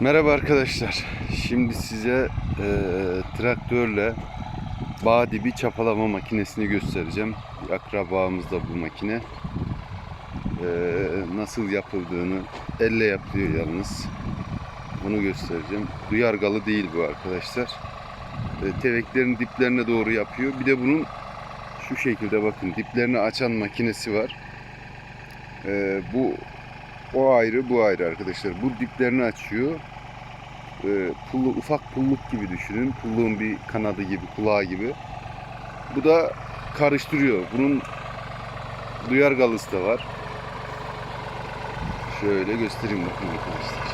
Merhaba arkadaşlar. Şimdi size e, traktörle bağ dibi çapalama makinesini göstereceğim. Bir akrabamız bu makine. E, nasıl yapıldığını elle yapılıyor yalnız. Onu göstereceğim. Duyargalı değil bu arkadaşlar. E, teveklerin diplerine doğru yapıyor. Bir de bunun şu şekilde bakın diplerini açan makinesi var. E, bu o ayrı bu ayrı arkadaşlar. Bu diplerini açıyor. Ee, pullu, ufak pulluk gibi düşünün. Pulluğun bir kanadı gibi, kulağı gibi. Bu da karıştırıyor. Bunun duyargalısı da var. Şöyle göstereyim bakın arkadaşlar.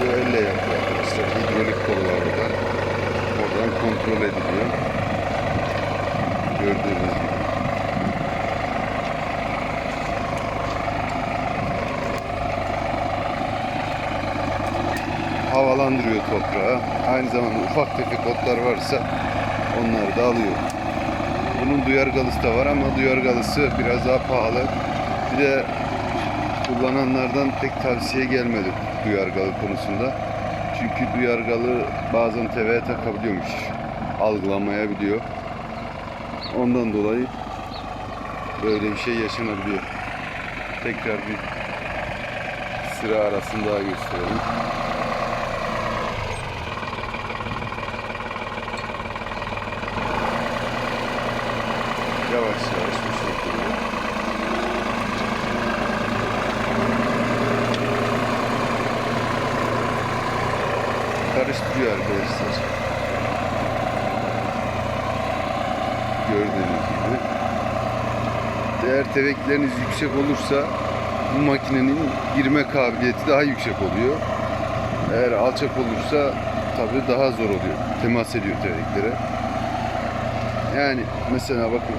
Bu elle yapıyor arkadaşlar. Hidrolik kolu var burada. Oradan kontrol ediliyor. Gördüğünüz gibi. Havalandırıyor toprağı. Aynı zamanda ufak tefek otlar varsa onları da alıyor. Bunun duyargalısı da var ama duyargalısı biraz daha pahalı. Bir de kullananlardan pek tavsiye gelmedi duyargalı konusunda. Çünkü duyargalı bazen TV'ye takabiliyormuş. Algılamayabiliyor. Ondan dolayı böyle bir şey yaşanabiliyor. Tekrar bir sıra arasını daha gösterelim. Yavaş yavaş bu şekilde. karıştırıyor arkadaşlar. Gördüğünüz gibi. Eğer tevekleriniz yüksek olursa bu makinenin girme kabiliyeti daha yüksek oluyor. Eğer alçak olursa tabii daha zor oluyor. Temas ediyor teveklere. Yani mesela bakın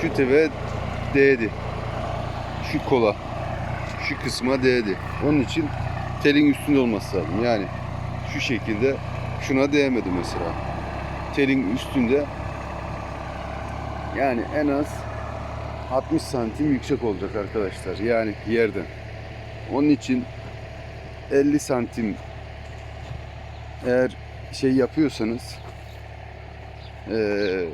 şu teve değdi. Şu kola şu kısma değdi. Onun için telin üstünde olması lazım. Yani şu şekilde şuna değmedi mesela. Telin üstünde yani en az 60 santim yüksek olacak arkadaşlar. Yani yerden. Onun için 50 santim eğer şey yapıyorsanız eee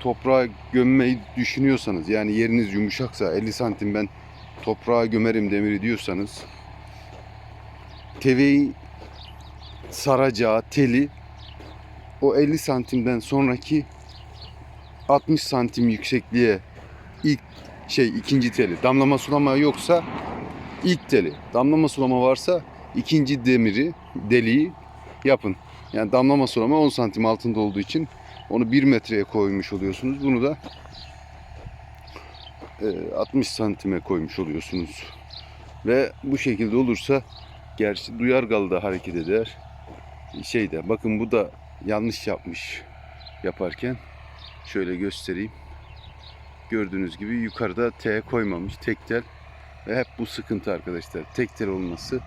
toprağa gömmeyi düşünüyorsanız yani yeriniz yumuşaksa 50 santim ben toprağa gömerim demiri diyorsanız teveyi saracağı teli o 50 santimden sonraki 60 santim yüksekliğe ilk şey ikinci teli damlama sulama yoksa ilk teli damlama sulama varsa ikinci demiri deliği yapın. Yani damlama sulama 10 santim altında olduğu için onu 1 metreye koymuş oluyorsunuz. Bunu da e, 60 santime koymuş oluyorsunuz. Ve bu şekilde olursa gerçi duyargalı da hareket eder şeyde bakın bu da yanlış yapmış yaparken şöyle göstereyim. Gördüğünüz gibi yukarıda T koymamış tek tel. Ve hep bu sıkıntı arkadaşlar. Tek tel olması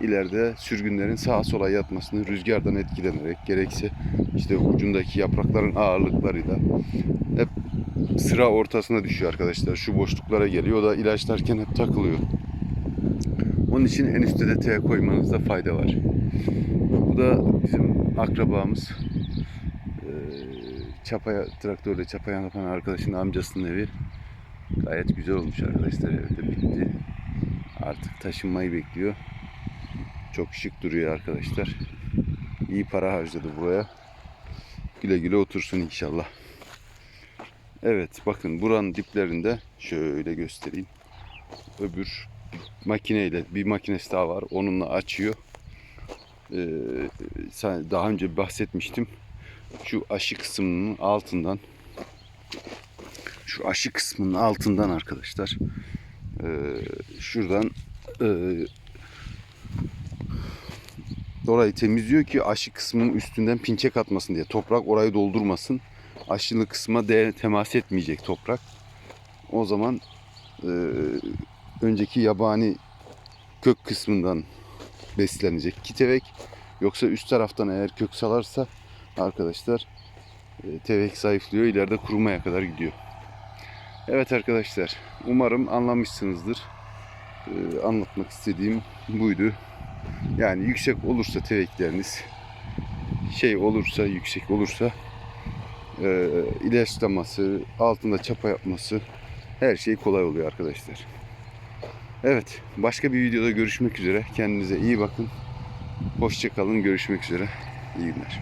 ileride sürgünlerin sağa sola yatmasını rüzgardan etkilenerek gerekse işte ucundaki yaprakların ağırlıklarıyla hep sıra ortasına düşüyor arkadaşlar. Şu boşluklara geliyor o da ilaçlarken hep takılıyor. Onun için en üstte de T koymanızda fayda var. Bu da bizim akrabamız. Çapaya, traktörle çapaya yapan arkadaşın amcasının evi. Gayet güzel olmuş arkadaşlar. Evde bitti. Artık taşınmayı bekliyor. Çok şık duruyor arkadaşlar. İyi para harcadı buraya. Güle güle otursun inşallah. Evet bakın buranın diplerinde şöyle göstereyim. Öbür makineyle bir makinesi daha var. Onunla açıyor. Ee, daha önce bahsetmiştim. Şu aşı kısmının altından şu aşı kısmının altından arkadaşlar ee, şuradan ee, orayı temizliyor ki aşı kısmının üstünden pinçek atmasın diye. Toprak orayı doldurmasın. Aşılı kısma de temas etmeyecek toprak. O zaman ee, önceki yabani kök kısmından beslenecek kitevek Yoksa üst taraftan eğer kök salarsa arkadaşlar e, tevek zayıflıyor. ileride kurumaya kadar gidiyor. Evet arkadaşlar umarım anlamışsınızdır. E, anlatmak istediğim buydu. Yani yüksek olursa tevekleriniz şey olursa yüksek olursa e, ilaçlaması, altında çapa yapması her şey kolay oluyor arkadaşlar. Evet, başka bir videoda görüşmek üzere. Kendinize iyi bakın. Hoşçakalın, görüşmek üzere. İyi günler.